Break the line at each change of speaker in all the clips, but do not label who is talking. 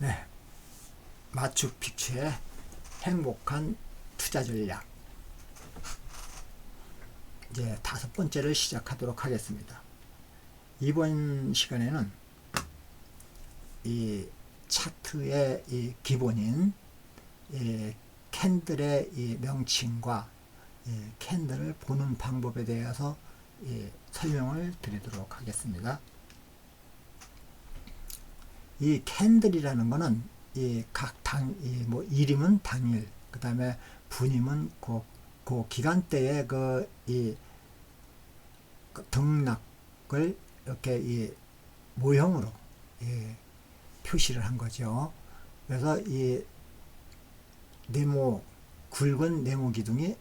네. 마추픽추의 행복한 투자 전략. 이제 다섯 번째를 시작하도록 하겠습니다. 이번 시간에는 이 차트의 이 기본인 이 캔들의 이 명칭과 이 캔들을 보는 방법에 대해서 이 설명을 드리도록 하겠습니다. 이 캔들이라는 거는 이 각 당, 이뭐 일임은 당일, 그 다음에 분임은 그, 그 기간대의 그, 이, 그 등락을 이렇게 이 모형으로 예, 표시를 한 거죠. 그래서 이 네모, 굵은 네모 기둥이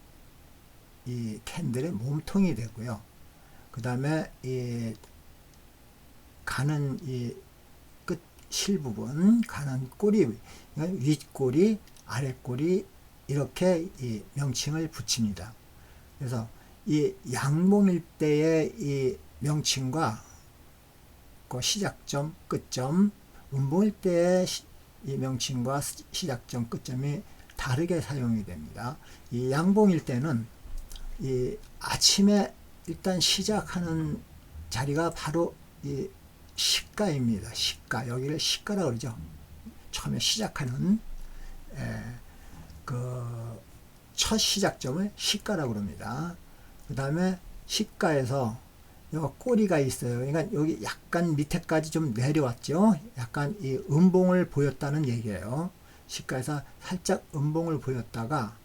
이 캔들의 몸통이 되고요. 그 다음에 이 가는 이끝 실부분, 가는 꼬리, 윗꼬리, 아랫꼬리 이렇게 이 명칭을 붙입니다. 그래서 이 양봉일 때의 이 명칭과 그 시작점, 끝점, 음봉일 때의 시, 이 명칭과 시작점, 끝점이 다르게 사용이 됩니다. 이 양봉일 때는 이 아침에 일단 시작하는 자리가 바로 이 시가입니다. 시가 여기를 시가라고 그러죠. 처음에 시작하는 그 첫 시작점을 시가라고 그럽니다. 그 다음에 시가에서 여기 꼬리가 있어요. 그러니까 여기 약간 밑에까지 좀 내려왔죠. 약간 이 음봉을 보였다는 얘기예요. 시가에서 살짝 음봉을 보였다가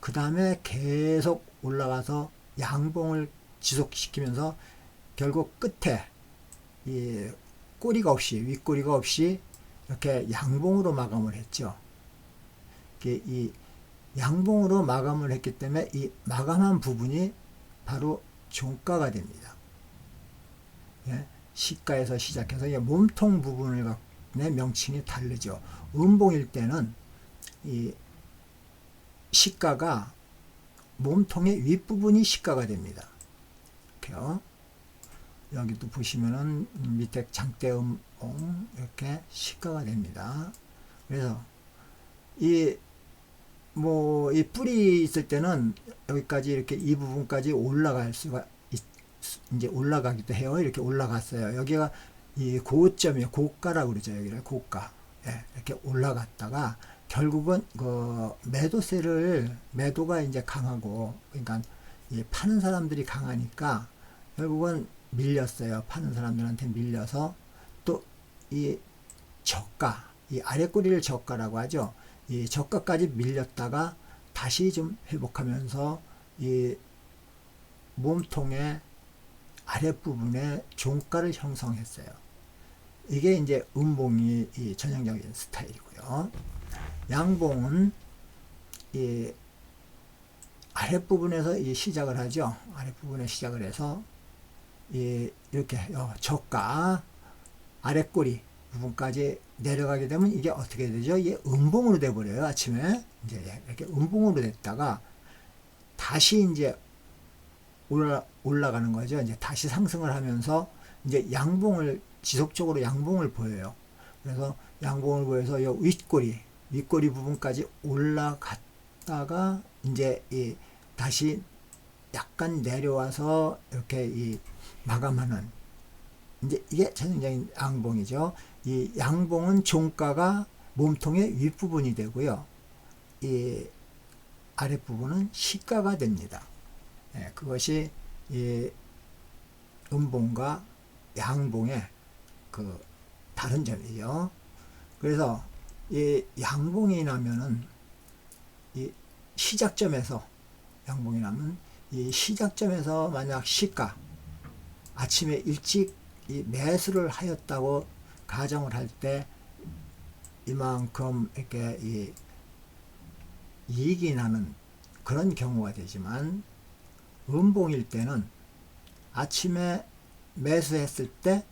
그 다음에 계속 올라가서 양봉을 지속시키면서 결국 끝에 이 꼬리가 없이 윗꼬리가 없이 이렇게 양봉으로 마감을 했죠. 이 양봉으로 마감을 했기 때문에 이 마감한 부분이 바로 종가가 됩니다. 예? 시가에서 시작해서 몸통 부분의 명칭이 다르죠. 음봉일 때는 이 시가가 몸통의 윗부분이 시가가 됩니다. 이렇게요. 여기도 보시면은 밑에 장대음봉 이렇게 시가가 됩니다. 그래서 이 뭐 이 뿌리 있을 때는 여기까지 이렇게 이 부분까지 올라갈 수가 있, 이제 올라가기도 해요. 이렇게 올라갔어요. 여기가 이 고점이에요. 고가라고 그러죠. 여기를 고가. 예, 이렇게 올라갔다가 결국은 그 매도세를 매도가 이제 강하고 그러니까 이 파는 사람들이 강하니까 결국은 밀렸어요. 파는 사람들한테 밀려서 또 이 저가 이 아랫꼬리를 저가라고 하죠. 이 저가까지 밀렸다가 다시 좀 회복하면서 이 몸통의 아랫부분에 종가를 형성했어요. 이게 이제 음봉이 이 전형적인 스타일이고요. 양봉은 이 아랫부분에서 이 시작을 하죠. 아랫부분에 시작을 해서 이 이렇게 저가 아랫꼬리 부분까지 내려가게 되면 이게 어떻게 되죠? 이게 음봉으로 돼 버려요. 아침에 이제 이렇게 음봉으로 됐다가 다시 이제 올라 올라가는 거죠. 이제 다시 상승을 하면서 이제 양봉을 지속적으로 양봉을 보여요. 그래서 양봉을 보여서 이 윗꼬리 윗꼬리 부분까지 올라갔다가 이제 이 다시 약간 내려와서 이렇게 이 마감하는 이제 이게 전형적인 양봉이죠. 이 양봉은 종가가 몸통의 윗부분이 되고요. 이 아랫부분은 시가가 됩니다. 예, 그것이 이 음봉과 양봉의 그 다른 점이죠. 그래서 이 양봉이 나면은 이 시작점에서 양봉이 나면 이 시작점에서 만약 시가 아침에 일찍 이 매수를 하였다고 가정을 할 때 이만큼 이렇게 이 이익이 나는 그런 경우가 되지만 음봉일 때는 아침에 매수했을 때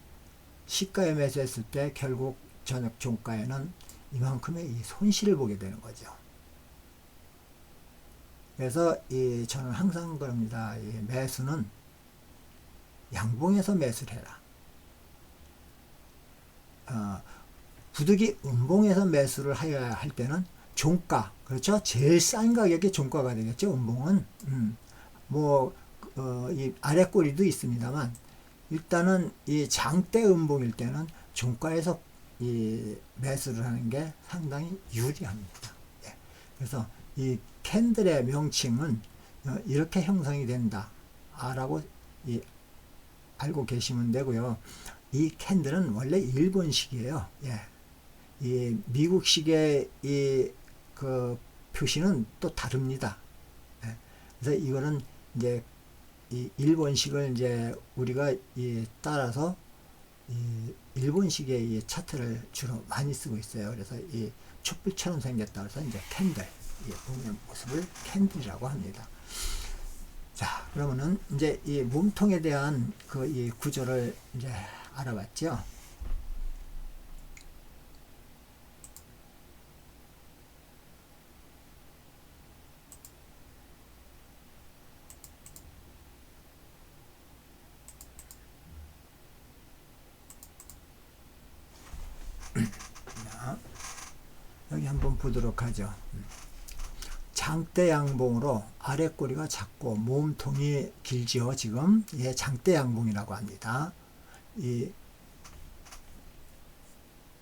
시가에 매수했을 때 결국 저녁 종가에는 이만큼의 이 손실을 보게 되는 거죠. 그래서 이 저는 항상 그럽니다. 이 매수는 양봉에서 매수를 해라. 어, 부득이 음봉에서 매수를 하여야 할 때는 종가 그렇죠 제일 싼 가격이 종가가 되겠죠 음봉은 음. 뭐 어, 이 아래 꼬리도 있습니다만 일단은 이 장대 음봉일 때는 종가에서 이 매수를 하는 게 상당히 유리합니다. 예. 그래서 이 캔들의 명칭은 어, 이렇게 형성이 된다. 라고 이 알고 계시면 되고요. 이 캔들은 원래 일본식이에요. 예. 이 미국식의 이 그 표시는 또 다릅니다. 예. 그래서 이거는 이제 이 일본식을 이제 우리가 이 따라서 이 일본식의 이 차트를 주로 많이 쓰고 있어요. 그래서 이 촛불처럼 생겼다 그래서 이제 캔들 이 보면 모습을 캔들이라고 합니다. 자, 그러면은 이제 이 몸통에 대한 그 이 구조를 이제 알아봤죠. 자, 여기 한번 보도록 하죠. 장대 양봉으로 아래 꼬리가 작고 몸통이 길지요 지금. 예 장대 양봉이라고 합니다. 이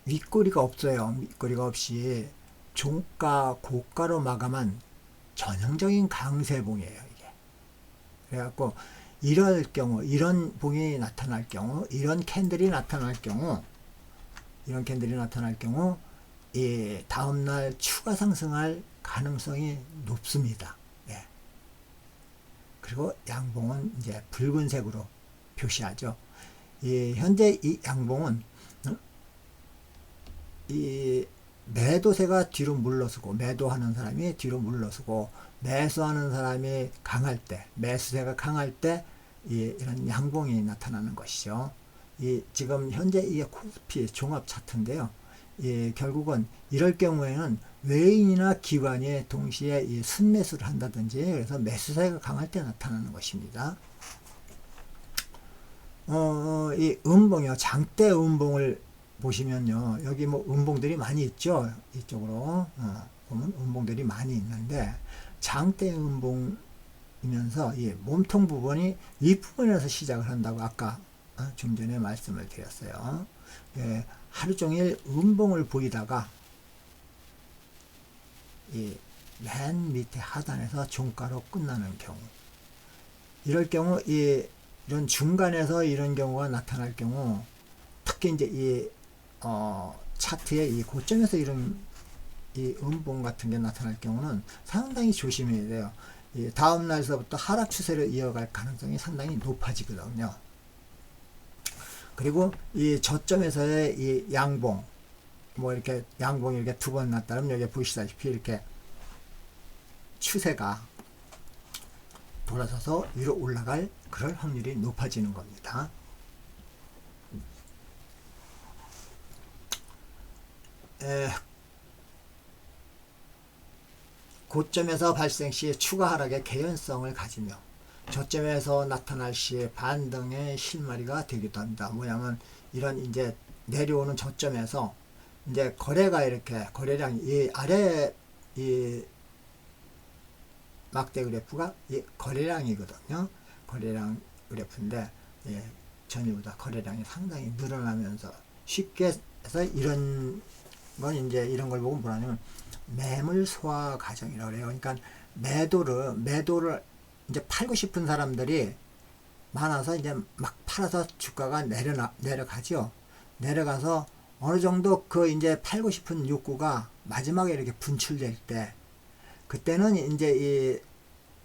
윗꼬리가 없어요. 윗꼬리가 없이 종가 고가로 마감한 전형적인 강세봉이에요 이게. 그래갖고 이럴 경우 이런 봉이 나타날 경우 이런 캔들이 나타날 경우 이런 캔들이 나타날 경우 이 다음날 추가 상승할 가능성이 높습니다. 예. 그리고 양봉은 이제 붉은색으로 표시하죠. 이 현재 이 양봉은 어, 이 매도세가 뒤로 물러서고 매도하는 사람이 뒤로 물러서고 매수하는 사람이 강할 때 매수세가 강할 때 이, 이런 양봉이 나타나는 것이죠. 이 지금 현재 이게 코스피 종합 차트인데요. 예, 결국은 이럴 경우에는 외인이나 기관이 동시에 이 순매수를 한다든지 그래서 매수세가 강할 때 나타나는 것입니다. 어, 이 음봉이요. 장대 음봉을 보시면요. 여기 뭐 음봉들이 많이 있죠. 이쪽으로 어, 보면 음봉들이 많이 있는데 장대 음봉이면서 이 몸통 부분이 윗부분에서 시작을 한다고 아까 어, 좀 전에 말씀을 드렸어요. 예, 하루 종일 음봉을 보이다가 이 맨 밑에 하단에서 종가로 끝나는 경우 이럴 경우 이 이런 중간에서 이런 경우가 나타날 경우 특히 이제 이 어, 차트의 이 고점에서 이런 이 음봉 같은 게 나타날 경우는 상당히 조심해야 돼요. 이 다음 날서부터 하락 추세를 이어갈 가능성이 상당히 높아지거든요. 그리고 이 저점에서의 이 양봉, 뭐 이렇게 양봉이 이렇게 두 번 났다면 여기 보시다시피 이렇게 추세가 돌아서서 위로 올라갈 그럴 확률이 높아지는 겁니다. 에, 고점에서 발생 시 추가 하락의 개연성을 가지며 저점에서 나타날 시 반등의 실마리가 되기도 합니다. 뭐냐면 이런 이제 내려오는 저점에서 이제 거래가 이렇게 거래량이 이 아래 이 막대 그래프가 이 거래량이거든요. 거래량 그래프인데 예, 전일보다 거래량이 상당히 늘어나면서 쉽게 해서 이런 건 이제 이런 걸 보고 뭐냐면 매물 소화 과정이라고 그래요. 그러니까 매도를 매도를 이제 팔고 싶은 사람들이 많아서 이제 막 팔아서 주가가 내려나, 내려가죠. 내려가서 어느 정도 그 이제 팔고 싶은 욕구가 마지막에 이렇게 분출될 때 그때는 이제 이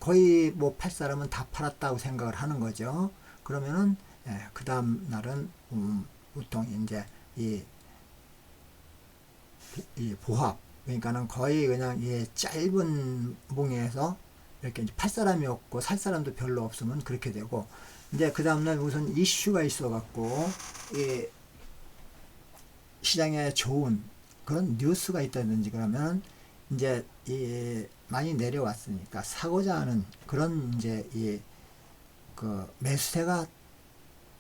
거의 뭐 팔 사람은 다 팔았다고 생각을 하는 거죠. 그러면은 예, 그 다음 날은 음, 보통 이제 이, 이 보합 그러니까는 거의 그냥 이 짧은 봉에서 이렇게 이제 팔 사람이 없고 살 사람도 별로 없으면 그렇게 되고 이제 그 다음날 무슨 이슈가 있어갖고 이 시장에 좋은 그런 뉴스가 있다든지 그러면 이제 이 많이 내려왔으니까 사고자 하는 그런 이제 이 그 매수세가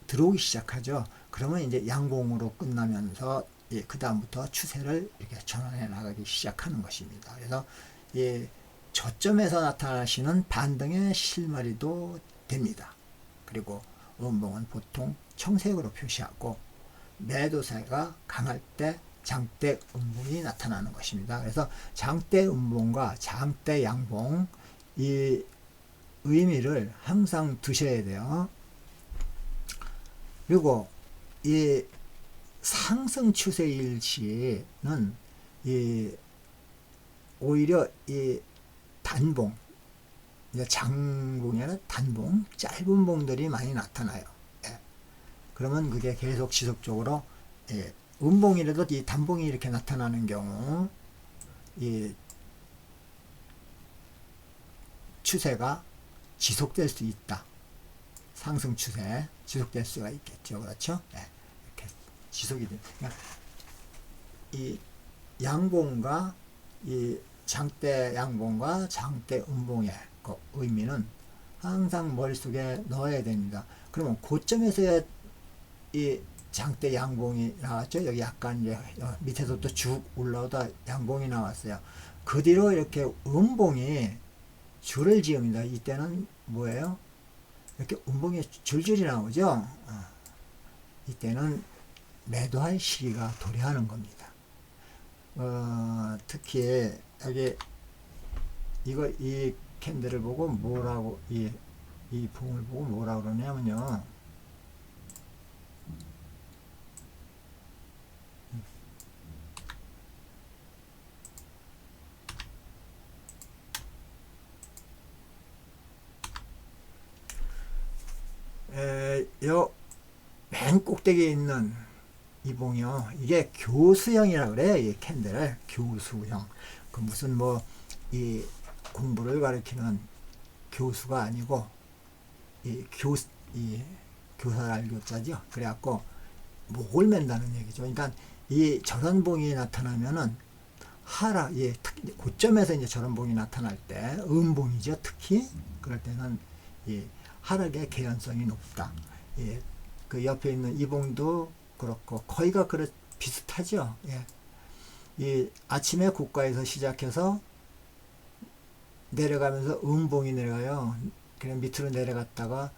들어오기 시작하죠. 그러면 이제 양봉으로 끝나면서 예, 그 다음부터 추세를 이렇게 전환해 나가기 시작하는 것입니다. 그래서 이 저점에서 나타나시는 반등의 실마리도 됩니다. 그리고 음봉은 보통 청색으로 표시하고 매도세가 강할 때 장대 음봉이 나타나는 것입니다. 그래서 장대 음봉과 장대 양봉 이 의미를 항상 두셔야 돼요. 그리고 이 상승 추세일 시는 이 오히려 이 단봉 이제 장봉이 아니라 단봉 짧은 봉들이 많이 나타나요. 예. 그러면 그게 계속 지속적으로 예. 음봉이라도 이 단봉이 이렇게 나타나는 경우 이 추세가 지속될 수 있다. 상승 추세 지속될 수가 있겠죠. 그렇죠? 네. 이렇게 지속이 돼. 그러니까 이 양봉과 이 장대 양봉과 장대 음봉의 그 의미는 항상 머릿속에 넣어야 됩니다. 그러면 고점에서의 이 장대 양봉이 나왔죠. 여기 약간 이제 밑에서 또쭉 올라오다 양봉이 나왔어요. 그 뒤로 이렇게 음봉이 줄을 지읍니다. 이때는 뭐예요? 이렇게 음봉이 줄줄이 나오죠. 어. 이때는 매도할 시기가 도래하는 겁니다. 어, 특히 여기 이거 이 캔들을 보고 뭐라고 이, 이 봉을 보고 뭐라고 그러냐면요. 에, 요맨 꼭대기에 있는 이 봉이요. 이게 교수형이라 그래요. 이 캔들을 교수형. 그 무슨 뭐 이 공부를 가르치는 교수가 아니고 이 교, 이 교사랄 교자죠. 그래갖고 목을 맨다는 얘기죠. 그러니까 이 저런 봉이 나타나면은 하락, 예, 특, 고점에서 이제 저런 봉이 나타날 때, 음봉이죠. 특히 그럴 때는 이 하락의 개연성이 높다. 예, 그 옆에 있는 이봉도 그렇고 거의가 그렇 비슷하죠. 예. 이 아침에 고가에서 시작해서 내려가면서 음봉이 내려가요. 그냥 밑으로 내려갔다가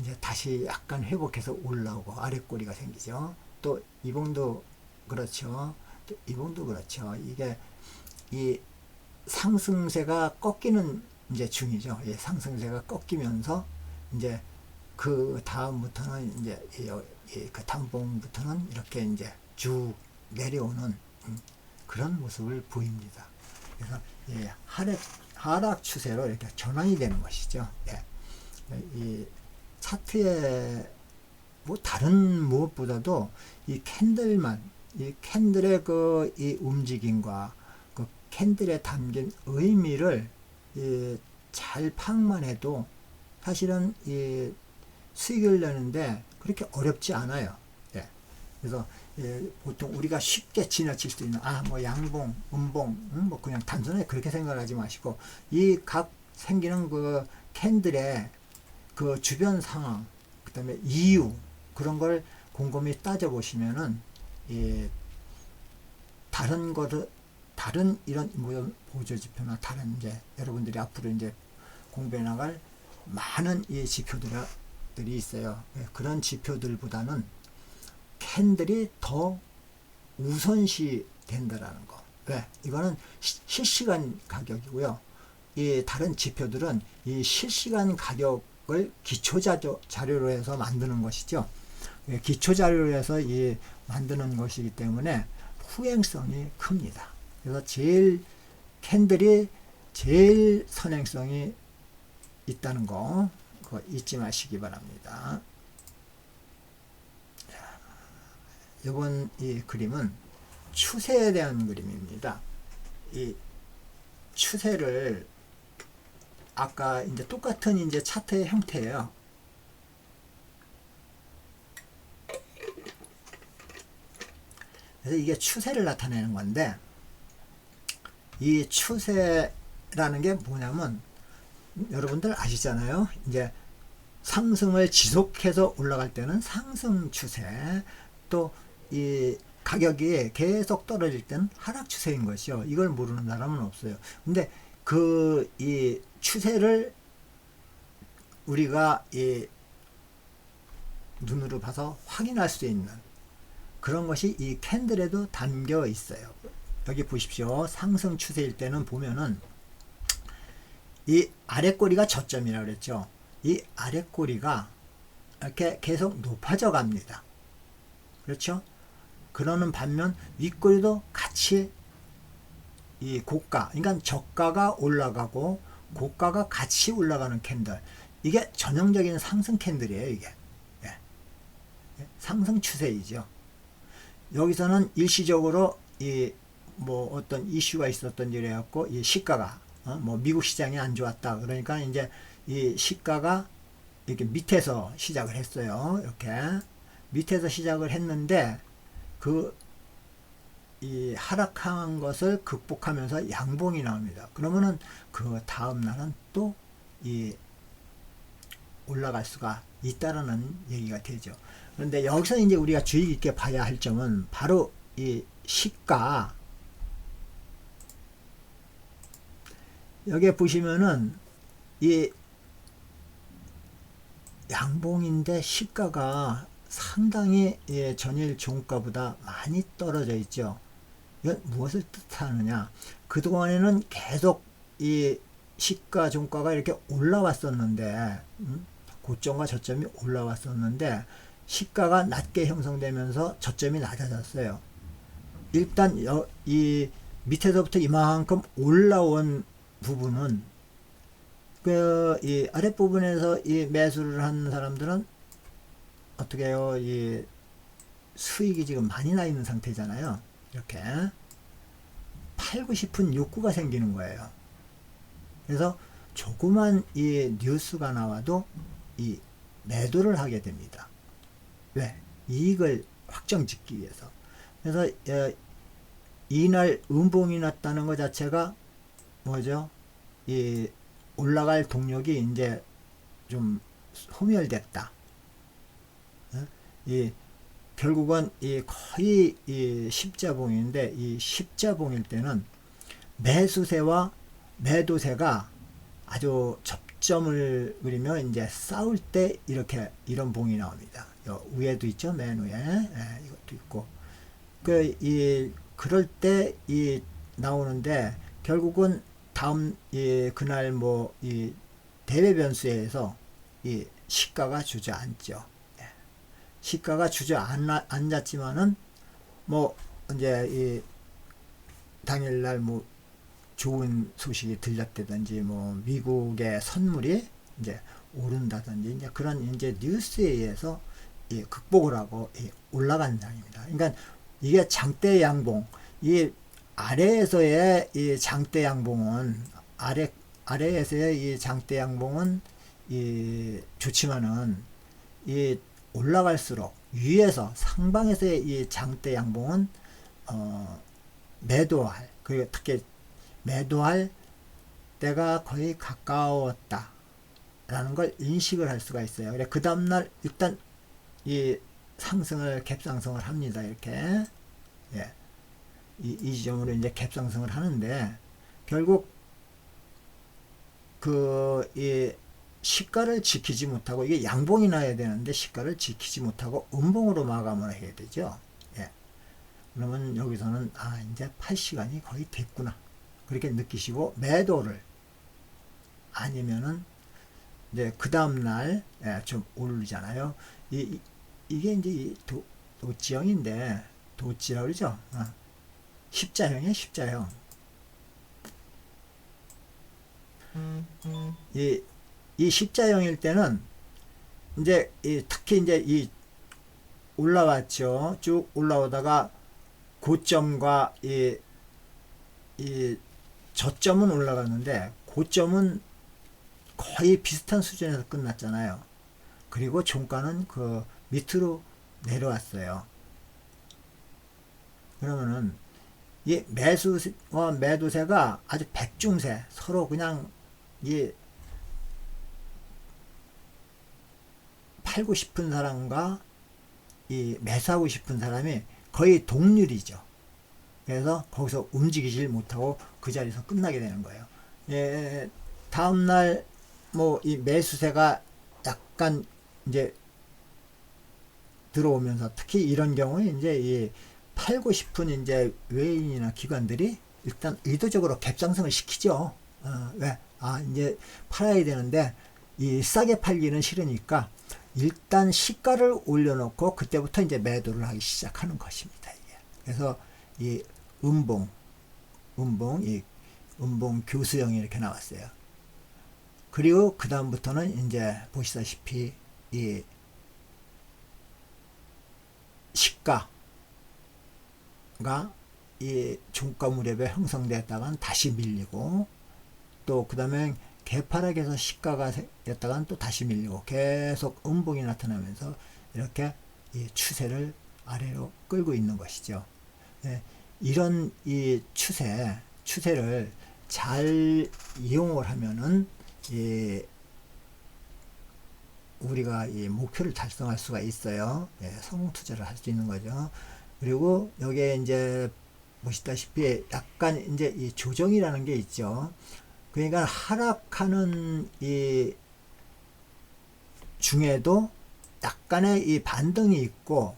이제 다시 약간 회복해서 올라오고 아랫꼬리가 생기죠. 또 이봉도 그렇죠. 또 이봉도 그렇죠. 이게 이 상승세가 꺾이는 이제 중이죠. 예, 상승세가 꺾이면서 이제 그 다음부터는 이제 그 단봉부터는 이렇게 이제 쭉 내려오는 음, 그런 모습을 보입니다. 그래서 예, 하락 하락 추세로 이렇게 전환이 되는 것이죠. 예. 이 차트에 뭐 다른 무엇보다도 이 캔들만 이 캔들의 그 이 움직임과 그 캔들에 담긴 의미를 이잘 파악만 해도 사실은 이 수익을 내는데 그렇게 어렵지 않아요. 예. 그래서 예, 보통 우리가 쉽게 지나칠 수 있는 아 뭐 양봉, 음봉, 음, 뭐 그냥 단순하게 그렇게 생각하지 마시고 이 각 생기는 그 캔들의 그 주변 상황, 그다음에 이유 그런 걸 곰곰이 따져 보시면은 예, 다른 거를 다른 이런 뭐 보조 지표나 다른 이제 여러분들이 앞으로 이제 공부해 나갈 많은 이 지표들 이 있어요. 예, 그런 지표들보다는 캔들이 더 우선시 된다라는 거. 왜? 이거는 시, 실시간 가격이고요. 이 다른 지표들은 이 실시간 가격을 기초 자료, 자료로 해서 만드는 것이죠. 예, 기초 자료로 해서 이 만드는 것이기 때문에 후행성이 큽니다. 그래서 제일 캔들이 제일 선행성이 있다는 거 그거 잊지 마시기 바랍니다. 이번 이 그림은 추세에 대한 그림입니다. 이 추세를 아까 이제 똑같은 이제 차트의 형태예요. 그래서 이게 추세를 나타내는 건데 이 추세라는 게 뭐냐면 여러분들 아시잖아요. 이제 상승을 지속해서 올라갈 때는 상승 추세, 또 이 가격이 계속 떨어질 때는 하락 추세인 것이요. 이걸 모르는 사람은 없어요. 근데 그 이 추세를 우리가 이 눈으로 봐서 확인할 수 있는 그런 것이 이 캔들에도 담겨 있어요. 여기 보십시오. 상승 추세일 때는 보면은 이 아래 꼬리가 저점이라고 그랬죠. 이 아래 꼬리가 이렇게 계속 높아져 갑니다. 그렇죠? 그러는 반면 윗꼬리도 같이 이 고가, 그러니까 저가가 올라가고 고가가 같이 올라가는 캔들. 이게 전형적인 상승 캔들이에요, 이게. 예. 예, 상승 추세이죠. 여기서는 일시적으로 이 뭐 어떤 이슈가 있었던 일에 갖고 이 시가가 어? 뭐 미국 시장이 안 좋았다. 그러니까 이제 이 시가가 이렇게 밑에서 시작을 했어요. 이렇게 밑에서 시작을 했는데 그 이 하락한 것을 극복하면서 양봉이 나옵니다. 그러면은 그 다음 날은 또 이 올라갈 수가 있다라는 얘기가 되죠. 그런데 여기서 이제 우리가 주의 깊게 봐야 할 점은 바로 이 시가 여기에 보시면은 이 양봉인데 시가가 상당히 예, 전일 종가보다 많이 떨어져 있죠. 이건 무엇을 뜻하느냐? 그동안에는 계속 이 시가 종가가 이렇게 올라왔었는데 음? 고점과 저점이 올라왔었는데 시가가 낮게 형성되면서 저점이 낮아졌어요. 일단 여, 이 밑에서부터 이만큼 올라온 부분은 그 이 아랫부분에서 이 매수를 한 사람들은 어떻게 해요? 이 수익이 지금 많이 나 있는 상태잖아요. 이렇게 팔고 싶은 욕구가 생기는 거예요. 그래서 조그만 이 뉴스가 나와도 이 매도를 하게 됩니다. 왜? 이익을 확정 짓기 위해서. 그래서 어, 이날 음봉이 났다는 것 자체가 뭐죠? 이 올라갈 동력이 이제 좀 소멸됐다. 어? 이 결국은 이 거의 이 십자봉인데 이 십자봉일 때는 매수세와 매도세가 아주 접점을 그리면 이제 싸울 때 이렇게 이런 봉이 나옵니다. 요 위에도 있죠, 맨 위에 예, 이것도 있고 그 이 그럴 때 이 나오는데 결국은 다음 이 그날 뭐 이 대외 변수에서 이 시가가 주저앉죠. 예. 시가가 주저앉았지만은 뭐 이제 이 당일날 뭐 좋은 소식이 들렸다든지 뭐 미국의 선물이 이제 오른다든지 이제 그런 이제 뉴스에 의해서 이 극복을 하고 이 올라간 장입니다. 그러니까 이게 장대 양봉 이 아래에서의 이 장대 양봉은 아래 아래에서의 이 장대 양봉은 이 좋지만은 이 올라갈수록 위에서 상방에서의 이 장대 양봉은 어 매도할 그 특히 매도할 때가 거의 가까웠다 라는 걸 인식을 할 수가 있어요. 그래 그 다음 날 일단 이 상승을 갭 상승을 합니다. 이렇게 예. 이, 이 지점으로 이제 갭상승을 하는데 결국 그 이 시가를 지키지 못하고 이게 양봉이 나야 되는데 시가를 지키지 못하고 음봉으로 마감을 해야 되죠. 예. 그러면 여기서는 아 이제 팔 시간이 거의 됐구나 그렇게 느끼시고 매도를 아니면은 이제 그 다음 날좀 예, 오르잖아요. 이, 이 이 게 이제 도, 도지형인데 도지라고 그러죠. 어. 십자형이에요, 십자형. 이, 이 십자형일 때는 이제 이, 특히 이제 이 올라왔죠. 쭉 올라오다가 고점과 이, 이 저점은 올라갔는데 고점은 거의 비슷한 수준에서 끝났잖아요. 그리고 종가는 그 밑으로 내려왔어요. 그러면은 이 매수와 매도세가 아주 백중세 서로 그냥 이 팔고 싶은 사람과 이 매수하고 싶은 사람이 거의 동률이죠. 그래서 거기서 움직이질 못하고 그 자리에서 끝나게 되는 거예요. 예, 다음날 뭐 이 매수세가 약간 이제 들어오면서 특히 이런 경우에 이제 이 팔고 싶은 이제 외인이나 기관들이 일단 의도적으로 갭상승을 시키죠. 어, 왜? 아, 이제 팔아야 되는데 이 싸게 팔기는 싫으니까 일단 시가를 올려놓고 그때부터 이제 매도를 하기 시작하는 것입니다. 이게. 그래서 이 음봉, 음봉, 이 음봉 교수형이 이렇게 나왔어요. 그리고 그 다음부터는 이제 보시다시피 이 시가가 이 종가 무렵에 형성됐다간 다시 밀리고 또 그 다음에 개파락에서 시가가 됐다간 또 다시 밀리고 계속 음봉이 나타나면서 이렇게 이 추세를 아래로 끌고 있는 것이죠. 예, 이런 이 추세, 추세를 잘 이용을 하면은 이 우리가 이 목표를 달성할 수가 있어요. 예, 성공 투자를 할 수 있는 거죠. 그리고 여기에 이제 보시다시피 약간 이제 이 조정이라는 게 있죠. 그러니까 하락하는 이 중에도 약간의 이 반등이 있고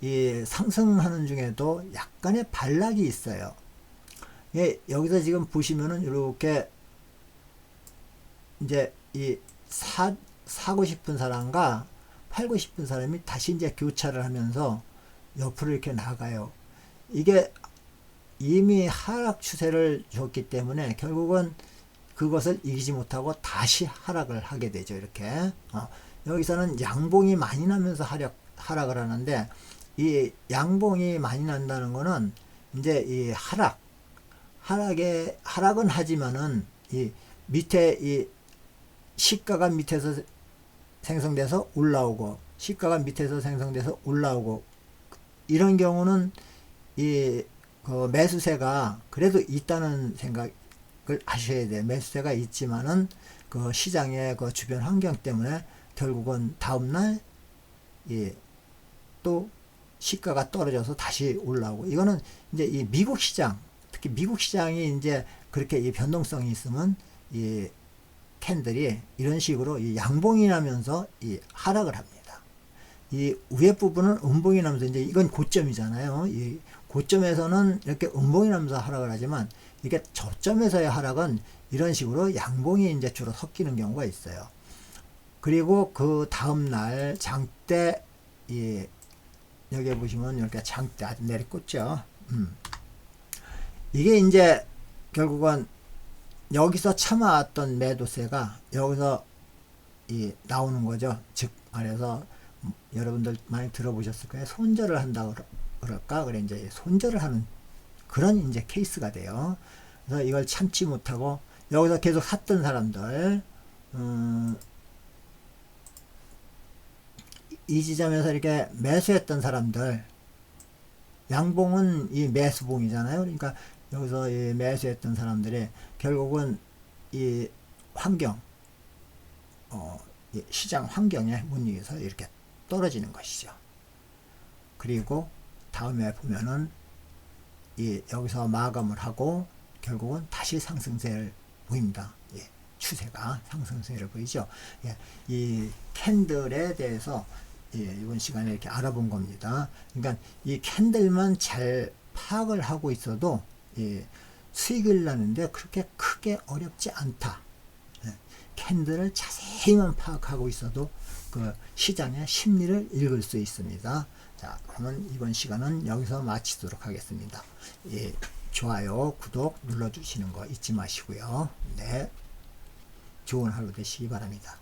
이 상승하는 중에도 약간의 반락이 있어요. 예, 여기서 지금 보시면은 이렇게 이제 이 사, 사고 싶은 사람과 팔고 싶은 사람이 다시 이제 교차를 하면서 옆으로 이렇게 나가요. 이게 이미 하락 추세를 줬기 때문에 결국은 그것을 이기지 못하고 다시 하락을 하게 되죠. 이렇게. 어, 여기서는 양봉이 많이 나면서 하락, 하락을 하는데 이 양봉이 많이 난다는 거는 이제 이 하락, 하락에, 하락은 하지만은 이 밑에 이 시가가 밑에서 생성돼서 올라오고 시가가 밑에서 생성돼서 올라오고 이런 경우는 이 그 매수세가 그래도 있다는 생각을 하셔야 돼요. 매수세가 있지만은 그 시장의 그 주변 환경 때문에 결국은 다음날 이또 시가가 떨어져서 다시 올라오고 이거는 이제 이 미국 시장 특히 미국 시장이 이제 그렇게 이 변동성이 있으면 이 캔들이 이런 식으로 이 양봉이 나면서 이 하락을 합니다. 이 위에 부분은 음봉이 나면서 이제 이건 고점이잖아요. 이 고점에서는 이렇게 음봉이 나면서 하락을 하지만 이게 저점에서의 하락은 이런 식으로 양봉이 이제 주로 섞이는 경우가 있어요. 그리고 그 다음 날 장대 이 여기 보시면 이렇게 장대 아주 내리꽂죠. 음. 이게 이제 결국은 여기서 참아왔던 매도세가 여기서 이 나오는 거죠. 즉 말해서 여러분들 많이 들어보셨을 거예요. 손절을 한다 그럴까? 그래 이제 손절을 하는 그런 이제 케이스가 돼요. 그래서 이걸 참지 못하고 여기서 계속 샀던 사람들 음, 이 지점에서 이렇게 매수했던 사람들 양봉은 이 매수봉이잖아요. 그러니까 여기서 이 매수했던 사람들이 결국은 이 환경, 어, 이 시장 환경에 못 이겨서 이렇게 떨어지는 것이죠. 그리고 다음에 보면은 이 여기서 마감을 하고 결국은 다시 상승세를 보입니다. 예, 추세가 상승세를 보이죠. 예, 이 캔들에 대해서 예, 이번 시간에 이렇게 알아본 겁니다. 그러니까 이 캔들만 잘 파악을 하고 있어도 예, 수익을 나는데 그렇게 크게 어렵지 않다. 예, 캔들을 자세히만 파악하고 있어도 그 시장의 심리를 읽을 수 있습니다. 자, 그러면 이번 시간은 여기서 마치도록 하겠습니다. 예, 좋아요, 구독 눌러주시는 거 잊지 마시고요. 네. 좋은 하루 되시기 바랍니다.